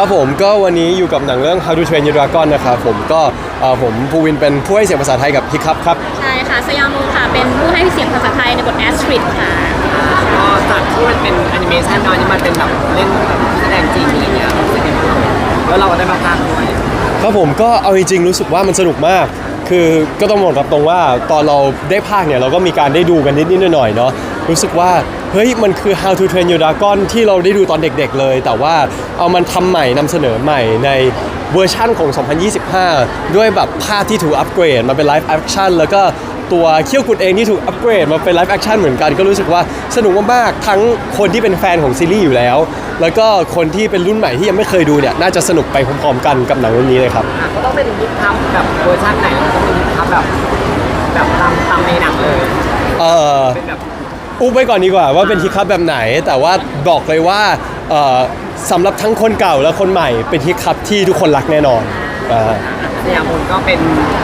ครับผมก็วันนี้อยู่กับหนังเรื่อง How to Train Your Dragon นะครับผมก็เอ่อผมภูวินเป็นผู้ให้เสียงภาษาไทยกับพี่ครับครับ ใช่ค่ะสยามโมค่ะ เป็นผู้ให้เสียงภาษาไทยในบทแอสทริดค่ะก็จากที่มันเป็นแอนิเมชันเนาะนี่มันเป็นแบบเล่นแบบแสดงจริงอะไรเงี้ยรู้สึกยังไงบ้าง แล้วเราก็ได้มาพากย์ด้วยครับผมก็เอาจริงๆรู้สึกว่ามันสนุกมาก คือก็ต้องบอกตรงว่าตอนเราได้ภาคเนี่ยเราก็มีการได้ดูกันนิดๆหน่อยๆเนาะรู้สึกว่าเฮ้ยมันคือ How to Train Your Dragon ที่เราได้ดูตอนเด็กๆเลย แต่ว่าเอามันทำใหม่นำเสนอใหม่ในเวอร์ชั่นของ 2025 ด้วยแบบภาพที่ถูกอัปเกรดมาเป็นไลฟ์แอคชั่นแล้วก็ ตัวเคี่ยวกุดเองที่ถูกอัปเกรดมาเป็นไลฟ์แอคชั่นเหมือนกันก็รู้สึกว่าสนุกมากๆทั้งคนที่เป็นแฟนของซีรีส์อยู่แล้ว แล้วก็คนที่เป็นรุ่นใหม่ที่ยังไม่เคยดูเนี่ยน่าจะสนุกไปพร้อมๆกันกับหนังเรื่องนี้เลยครับอะก็ต้องเป็นยิปทับแบบเวอร์ชันไหนต้องเป็นยิปทับแบบแบบตามตามในหนังเลยเออเป็นแบบอุ้มไว้ก่อนดีกว่าว่าเป็นฮิตคัพแบบไหน แต่ว่าบอกเลยว่าเอ่อสำหรับทั้งคนเก่าและคนใหม่เป็นฮิตคัพที่ทุกคนรักแน่นอนอ่า สยามพลก็เป็น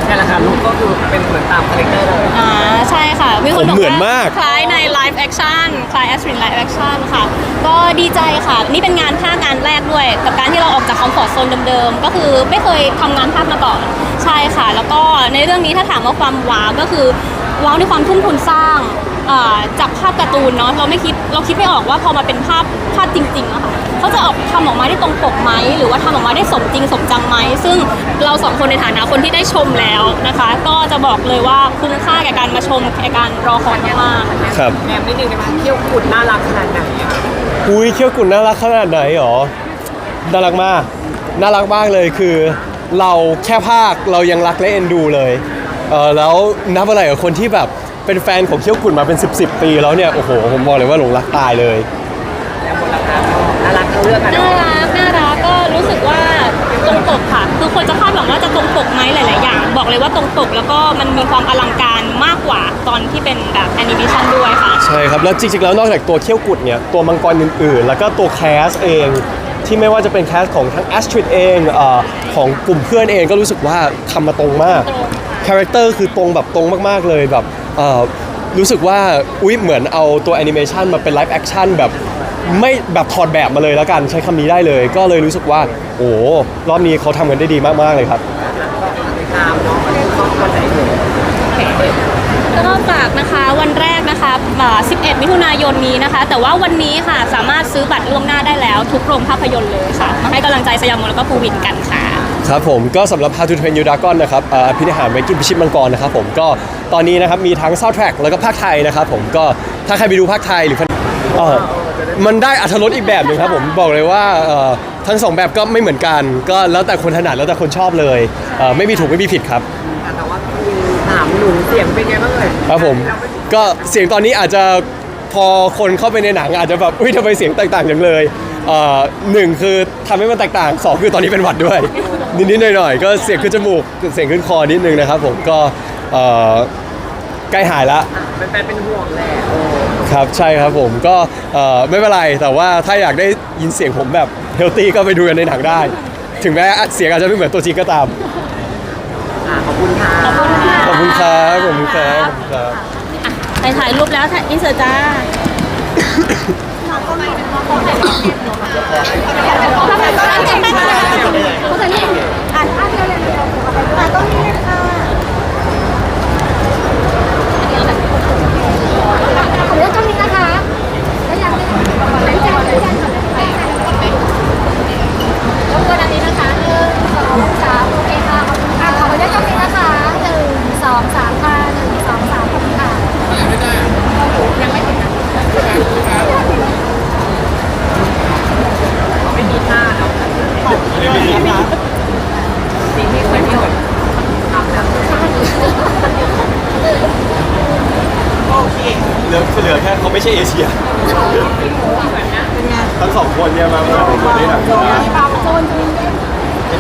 นี่แหละค่ะลูกก็คือเป็นเหมือนตามคาแรคเตอร์เลย อ่าใช่ค่ะมีคนผมบอกเหมือนว่ามาก คล้ายในไลฟ์แอคชั่นคล้ายแอสทริดไลฟ์แอคชั่นค่ะ ก็ดีใจค่ะ นี่เป็นงานภาคงานแรกด้วย กับการที่เราออกจากคอมฟอร์ทโซนเดิมๆ ก็คือไม่เคยทำงานภาคมาก่อน ใช่ค่ะ แล้วก็ในเรื่องนี้ถ้าถามว่าความว้าวก็คือว้าวในความทุ่มทุนสร้างอ่าจากภาพการ์ตูนเนาะเราไม่คิดเราคิดไม่ออกว่าพอมาเป็นภาพภาพจริงๆอะค่ะเขาจะ ออกทำออกมาได้ตรงปกไหมหรือว่าทำออกมาได้สมจริงสมจังไหมซึ่งเราสองคนในฐานะคนที่ได้ชมแล้วนะคะ ก็จะบอกเลยว่าคุ้มค่าแก่การมาชมแก่การรอคอยมากๆครับแอมนิดนึงได้ไหมเที่ยวกุดน่ารักขนาดไหนอะอุ้ยเคี่ยวกุ่นน่ารักขนาดไหนหรอน่ารักมากน่ารักมากเลยคือ เราแค่ภาคเรายังรักและเอ็นดูเลยเออแล้วนับอะไรกับคนที่แบบเป็นแฟนของเคี่ยวกุ่นมาเป็น 10บสปีแล้วเนี่ยโอ้โหผมบอกเลยว่าหลงรักตายเลย แล้วคนละคะ น่ารักทั้งเรื่องอะน่าเนาะรักน่ารักก็รู้สึกว่าตรงปกค่ะ คือคนจะคาดหวังว่าจะตรงปกไหมหลาย ๆ อย่าง บอกเลยว่าตรงปกแล้วก็มันมีความอลังการมากกว่าตอนที่เป็นแบบแอนิเมชันด้วยค่ะ ใช่ครับ แล้วจริง ๆ แล้วนอกจากตัวเขี้ยวกุดเนี่ย ตัวมังกรอื่น ๆ แล้วก็ตัวแคสเองที่ไม่ว่าจะเป็นแคสของทั้งแอสทริดเองเออของกลุ่มเพื่อนเองก็รู้สึกว่าทำมาตรงมากตรงค่ะคาแรคเตอร์คือตรงแบบตรงมากๆเลยแบบเอ่อรู้สึกว่า อุ๊ย เหมือนเอาตัวแอนิเมชันมาเป็นไลฟ์แอคชั่นแบบ ไม่แบบถอดแบบมาเลยแล้วกันใช้คำนี้ได้เลย ก็เลยรู้สึกว่า โอ้โหรอบนี้เขาทำกันได้ดีมาก ๆ เลยครับ ตามเนาะชอบคนไหนอยู่ก็ฝากนะคะวันแรกนะคะอ่า11 มิถุนายนนี้นะคะ แต่ว่าวันนี้ค่ะสามารถซื้อบัตรล่วงหน้าได้แล้ว ทุกโรงภาพยนตร์เลยค่ะ มาให้กำลังใจสยามมแล้วก็ภูวินกันค่ะ ครับผมก็สำหรับ How to Train Your Dragon นะครับเอ่อพินิหารไวกิ้งพิชิตมังกรนะครับผมก็ตอนนี้นะครับมีทั้ง soundtrack แล้วก็ภาคไทยนะครับผมก็ถ้าใครไปดูภาคไทยหรือเอ่อ มันได้อัธรสอีกแบบหนึ่งครับผมบอกเลยว่าเอ่อทั้งสองแบบก็ไม่เหมือนกัน ก็แล้วแต่คนถนัดแล้วแต่คนชอบเลยเอ่อไม่มีถูกไม่มีผิดครับ แต่ว่าคือถามหนูเสียงเป็นไงบ้างเลยครับผมก็เสียงตอนนี้อาจจะพอคนเข้าไปในหนังอาจจะแบบอุ้ยทำไมเสียงแตกต่างจังเลยเอ่อหนึ่งคือทำให้มันแตกต่างสองคือตอนนี้เป็นหวัดด้วย นิดๆหน่อยๆก็เสียงขึ้นจมูกเสียงขึ้นคอนิดนึงนะครับผมก็เอ่อใกล้หายละเป็น แฟนเป็นห่วงแหละโอ้ครับใช่ครับผมก็เอ่อไม่เป็นไรแต่ว่าถ้าอยากได้ยินเสียงผมแบบเฮลตี้ก็ไปดูกันในหนังได้ ถึงแม้เสียงอาจจะไม่เหมือนตัวจริงก็ตาม อะขอบคุณค่ะขอบคุณค่ะขอบคุณครับขอบคุณครับขอบคุณครับไปถ่ายรูปแล้วถ่ายอินเสิร์ตจ้าเหลือเหลือแค่เขาไม่ใช่เอเชีย ทั้งสองคนเนี่ยมามาเป็นคนได้หนัง